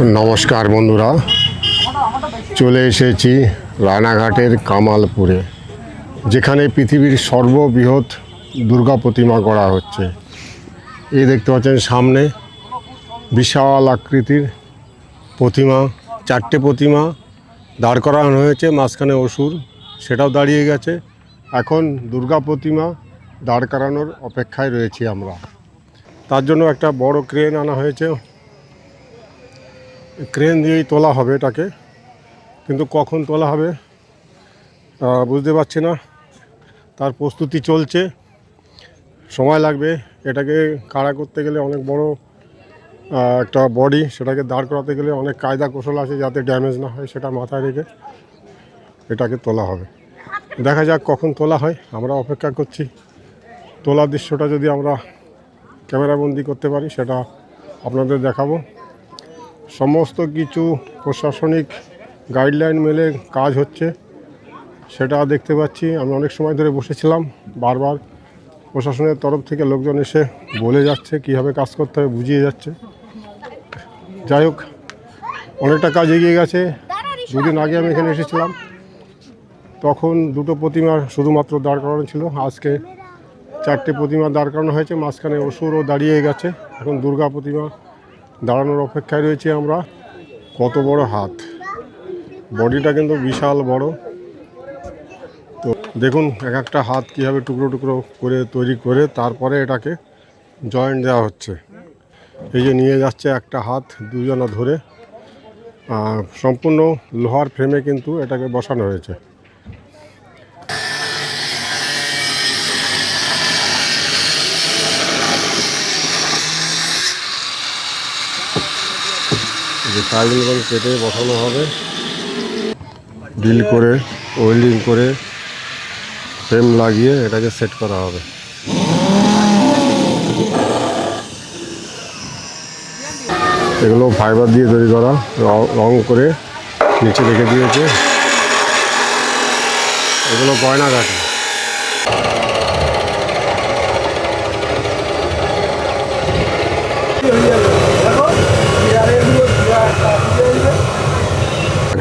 নমস্কার বন্ধুরা, চলে এসেছি রানাঘাটের কামালপুরে, যেখানে পৃথিবীর সর্ববৃহৎ দুর্গা প্রতিমা গড়া হচ্ছে। এই দেখতে পাচ্ছেন সামনে বিশাল আকৃতির প্রতিমা, চারটে প্রতিমা দাঁড় করানো হয়েছে, মাঝখানে অসুর সেটাও দাঁড়িয়ে গেছে। এখন দুর্গা প্রতিমা দাঁড় করানোর অপেক্ষায় রয়েছি আমরা। তার জন্য একটা বড় ক্রেন আনা হয়েছে। ক্রেন দিয়েই তোলা হবে এটাকে। কিন্তু কখন তোলা হবে বুঝতে পারছি না। তার প্রস্তুতি চলছে। সময় লাগবে এটাকে কাড়া করতে গেলে অনেক বড় একটা বডি, সেটাকে দাঁড় করাতে গেলে অনেক কায়দা কৌশল আছে যাতে ড্যামেজ না হয়, সেটা মাথায় রেখে এটাকে তোলা হবে। দেখা যাক কখন তোলা হয়, আমরা অপেক্ষা করছি। তোলার দৃশ্যটা যদি আমরা ক্যামেরাবন্দি করতে পারি, সেটা আপনাদের দেখাবো। সমস্ত কিছু প্রশাসনিক গাইডলাইন মেলে কাজ হচ্ছে, সেটা দেখতে পাচ্ছি। আমি অনেক সময় ধরে বসেছিলাম, বারবার প্রশাসনের তরফ থেকে লোকজন এসে বলে যাচ্ছে, কীভাবে কাজ করতে হবে বুঝিয়ে যাচ্ছে। যাই হোক, অনেকটা কাজ এগিয়ে গেছে। দুদিন আগে আমি এখানে এসেছিলাম, তখন দুটো প্রতিমা শুধুমাত্র দাঁড় করানো ছিল। আজকে চারটে প্রতিমা দাঁড় করানো হয়েছে, মাঝখানে অসুরও দাঁড়িয়ে গেছে। এখন দুর্গা প্রতিমা দাঁড়ানোর অপেক্ষায় রয়েছি আমরা। কত বড় হাত। বডিটা কিন্তু বিশাল বড়। তো দেখুন, এক একটা হাত কীভাবে টুকরো টুকরো করে তৈরি করে তারপরে এটাকে জয়েন্ট দেওয়া হচ্ছে। এই যে নিয়ে যাচ্ছে একটা হাত দুজনা ধরে। সম্পূর্ণ লোহার ফ্রেমে কিন্তু এটাকে বসানো হয়েছে। যে টাইলগুলো কেটে বসানো হবে। ডিল করে, ওয়েল্ডিং করে, ফ্রেম লাগিয়ে এটাকে সেট করা হবে। এগুলো ফাইবার দিয়ে তৈরি করা, র- করে নিচে রেখে দিয়েছে। এগুলো গয়না কাঠি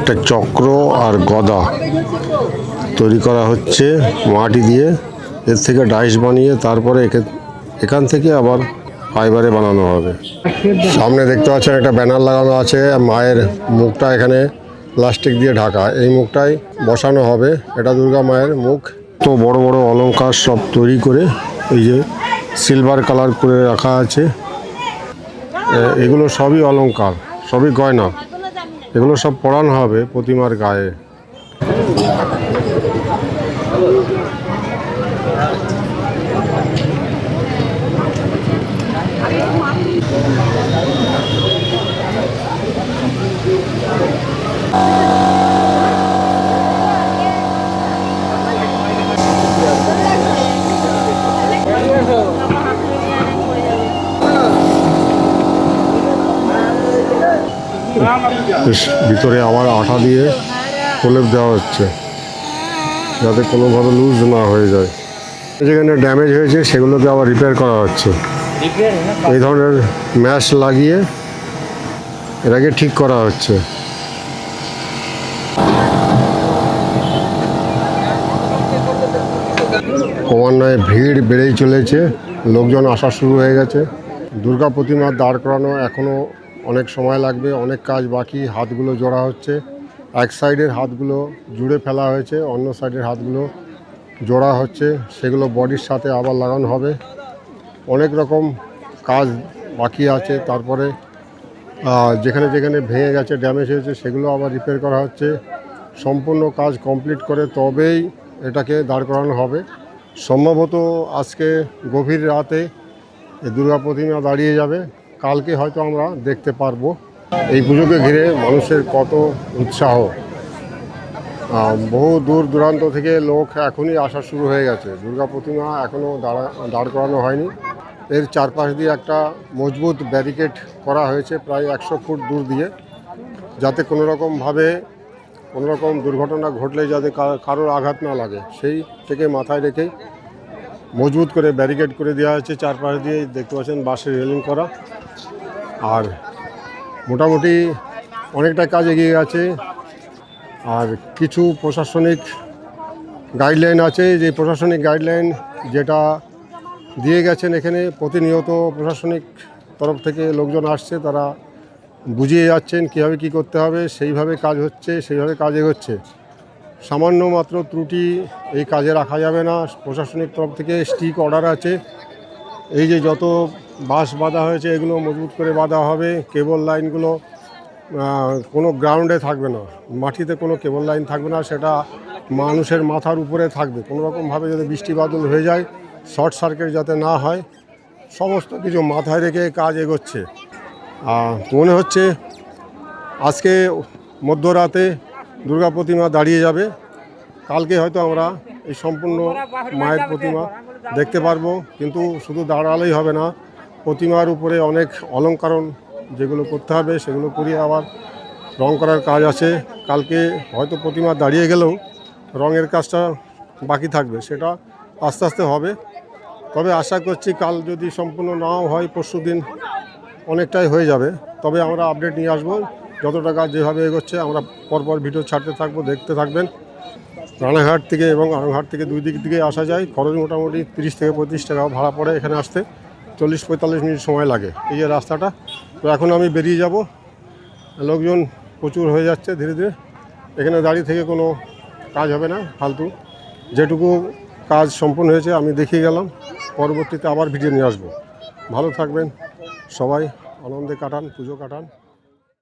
একটা চক্র আর গদা তৈরি করা হচ্ছে মাটি দিয়ে। এর থেকে ডাইস বানিয়ে তারপরে এখান থেকে আবার ফাইবারে বানানো হবে। সামনে দেখতে পাচ্ছেন একটা ব্যানার লাগানো আছে মায়ের মুখটা এখানে প্লাস্টিক দিয়ে ঢাকা। এই মুখটাই বসানো হবে, এটা দুর্গা মায়ের মুখ। তো বড় বড় অলঙ্কার সব তৈরি করে এই যে সিলভার কালার করে রাখা আছে। এগুলো সবই অলঙ্কার সবই গয়না। এগুলো সব পড়ানো হবে প্রতিমার গায়ে। ভিতরে আবার আঠা দিয়ে প্রলেপ দেওয়া হচ্ছে, যাতে কোনোভাবে লুজ না হয়ে যায়। যেখানে ড্যামেজ হয়েছে, সেগুলোকে আবার রিপেয়ার করা হচ্ছে। এই ধরনের ম্যাশ লাগিয়ে এটাকে ঠিক করা হচ্ছে। ক্রমান্বয়ে ভিড় বেড়েই চলেছে, লোকজন আসা শুরু হয়ে গেছে। দুর্গা প্রতিমা দাঁড় করানো এখনও অনেক সময় লাগবে, অনেক কাজ বাকি, হাতগুলো জোড়া হচ্ছে। এক সাইডের হাতগুলো জুড়ে ফেলা হয়েছে, অন্য সাইডের হাতগুলো জোড়া হচ্ছে, সেগুলো বডির সাথে আবার লাগানো হবে। অনেক রকম কাজ বাকি আছে, তারপরে যেখানে যেখানে ভেঙে গেছে, ড্যামেজ হয়েছে, সেগুলো আবার রিপেয়ার করা হচ্ছে। সম্পূর্ণ কাজ কমপ্লিট করে তবেই এটাকে দাঁড় করানো হবে। সম্ভবত আজকে গভীর রাতে দুর্গা প্রতিমা দাঁড়িয়ে যাবে। কালকে হয়তো আমরা দেখতে পারব। এই পুজোকে ঘিরে মানুষের কত উৎসাহ। বহু দূর দূরান্ত থেকে লোক এখনই আসা শুরু হয়ে গেছে। দুর্গা প্রতিমা এখনও দাঁড়া, দাঁড় করানো হয়নি। এর চারপাশ দিয়ে একটা মজবুত ব্যারিকেড করা হয়েছে প্রায় একশো ফুট দূর দিয়ে। যাতে কোনো রকমভাবে, কোনো রকম দুর্ঘটনা ঘটলে যাতে কারোর আঘাত না লাগে। সেই থেকে মাথায় রেখেই মজবুত করে ব্যারিকেড করে দেওয়া হয়েছে চারপাশ দিয়ে। দেখতে পাচ্ছেন বাঁশের রেলিং করা। আর মোটামুটি অনেকটা কাজ এগিয়ে গেছে। আর কিছু প্রশাসনিক গাইডলাইন আছে। যে প্রশাসনিক গাইডলাইন যেটা দিয়ে গেছেন এখানে প্রতিনিয়ত প্রশাসনিক তরফ থেকে লোকজন আসছে, তারা বুঝিয়ে যাচ্ছেন কীভাবে কী করতে হবে, সেইভাবে কাজ হচ্ছে, সেইভাবে কাজ এগোচ্ছে। সামান্য মাত্র ত্রুটি এই কাজে রাখা যাবে না। প্রশাসনিক তরফ থেকে স্টিক অর্ডার আছে। এই যে যত বাঁশ বাঁধা হয়েছে, এগুলো মজবুত করে বাঁধা হবে। কেবল লাইনগুলো কোনো গ্রাউন্ডে থাকবে না। মাটিতে কোনো কেবল লাইন থাকবে না, সেটা মানুষের মাথার উপরে থাকবে। কোনো রকমভাবে যদি বৃষ্টি বাদল হয়ে যায়, শর্ট সার্কিট যাতে না হয়, সমস্ত কিছু মাথায় রেখে কাজ এগোচ্ছে। মনে হচ্ছে আজকে মধ্যরাতে দুর্গা প্রতিমা দাঁড়িয়ে যাবে। কালকে হয়তো আমরা এই সম্পূর্ণ মায়ের প্রতিমা দেখতে পারব, কিন্তু শুধু দাঁড়ালেই হবে না। প্রতিমার উপরে অনেক অলঙ্কারণ যেগুলো করতে হবে, সেগুলো করিয়ে আবার রং করার কাজ আছে। কালকে হয়তো প্রতিমা দাঁড়িয়ে গেলেও রঙের কাজটা বাকি থাকবে, সেটা আস্তে আস্তে হবে। তবে আশা করছি কাল যদি সম্পূর্ণ নাও হয় পরশু দিন অনেকটাই হয়ে যাবে। তবে আমরা আপডেট নিয়ে আসব। যতটা টাকা যেভাবে এগোচ্ছে, আমরা পরপর ভিডিও ছাড়তে থাকব, দেখতে থাকবেন। রানাঘাট থেকে এবং আরামঘাট থেকে দুই দিক থেকে আসা যায়। খরচ মোটামুটি তিরিশ থেকে পঁয়ত্রিশ টাকা ভাড়া পড়ে এখানে আসতে। চল্লিশ পঁয়তাল্লিশ মিনিট সময় লাগে এই যে রাস্তাটা। তো এখন আমি বেরিয়ে যাব। লোকজন প্রচুর হয়ে যাচ্ছে ধীরে ধীরে। এখানে দাঁড়িয়ে থেকে কোনো কাজ হবে না, ফালতু। যেটুকু কাজ সম্পূর্ণ হয়েছে, আমি দেখিয়ে গেলাম। পরবর্তীতে আবার ভিডিও নিয়ে আসব। ভালো থাকবেন। সবাই আনন্দে কাটান, পুজো কাটান।